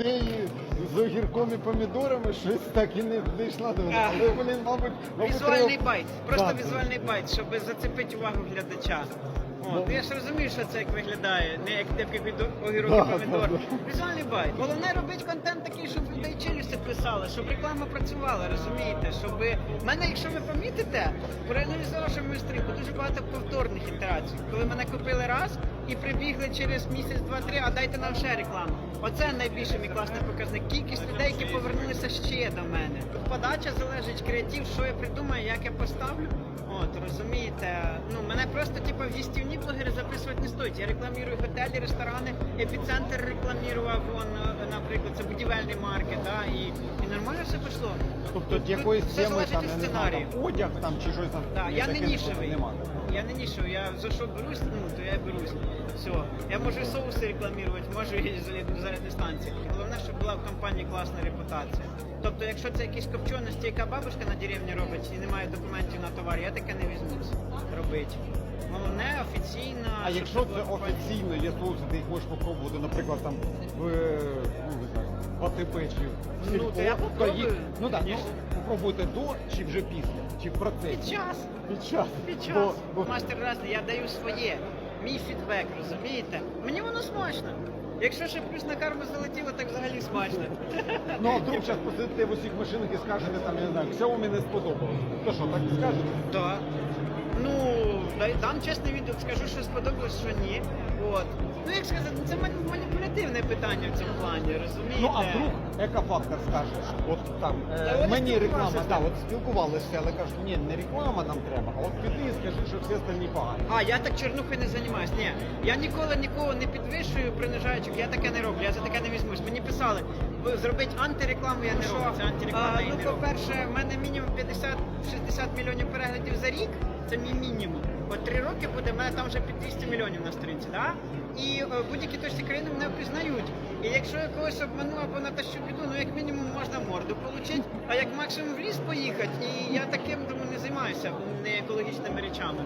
ідеї з огірком і помідорами щось так і не дійшла до мене. Але, вони, мабуть, мабуть, Візуальний треба- байт, просто Так. візуальний байт, щоб зацепити увагу глядача. Ну. я ж розумію, що це як виглядає, не як як від огірок і помідор. Візуальний байт. Головне робити контент такий, щоб людей челюсті писали, щоб реклама працювала, розумієте? Щоб в мене, якщо ви помітите, проаналізувавши мою стрічку, дуже багато повторних ітерацій. Коли мене купили раз і прибігли через місяць, два-три, а дайте нам ще рекламу. Оце найбільший мій класний показник. Кількість людей, які повернулися ще до мене. Подача залежить, креатив, що я придумаю, як я поставлю. От, розумієте, ну мене просто типу в їстівні блогери записувати не. Я рекламірую готелі, ресторани, епіцентр рекламірував е, наприклад, це будівельний маркет, да, і, і нормально все пішло. Тобто Тут якоїсь все теми залежить там, від я не знаю, сценарію. там, одяг там чи щось там. Так, я не таке нішевий. Нема. Я не нішевий, я за що берусь, ну то я берусь. Все. Я можу і соуси рекламувати, можу і зарядні- зарядні станції. Головне, щоб була в компанії класна репутація. Тобто, якщо це якісь копченості, яка бабушка на деревні робить і немає документів на товар, я таке не візьмусь робити. Головне офіційно. А якщо це офіційно, є соуси, ти їх можеш попробувати, наприклад, там в е, ну, не знаю, в АТБ чи в Ну, сільпо, то я попробую, їх, ну так, ну, попробуйте до чи вже після, чи в процесі. Під час. Під час. Під час. Бо- бо- Мастер разний, я даю своє. Мій фідбек, розумієте? Мені воно смачно. Якщо ще плюс на карму залетіло, так взагалі смачно. Ну а вдруг зараз посидите в усіх машинах і скажете там, я не знаю, Xiaomi не сподобалось. То що, так і скажете? Так. Ну, дам чесний відео, скажу, що сподобалось, що ні. От. Ну, як сказати, це маніпулятивне питання в цьому плані, розумієте? Ну а вдруг екофактор скаже, от там Та е, вони мені реклама, да, от спілкувалися, але кажуть, ні, не реклама нам треба, а от піди і скажи, що всі остальні погані. А, я так чернухою не займаюсь. Ні. Я ніколи нікого не підвищую, принижаючи, я таке не роблю, я за таке не візьмусь. Мені писали, ви зробіть антирекламу, я не роблю. Це антиреклама. А, ну, по-перше, в мене мінімум 50-60 мільйонів переглядів за рік. Це мій мінімум. От три роки буде, мене там вже під 200 мільйонів на сторінці, да? І е, будь-які точці країни мене впізнають. І якщо я когось обману або на те, що піду, ну як мінімум можна морду отримати, а як максимум в ліс поїхати. І я таким тому не займаюся не екологічними речами.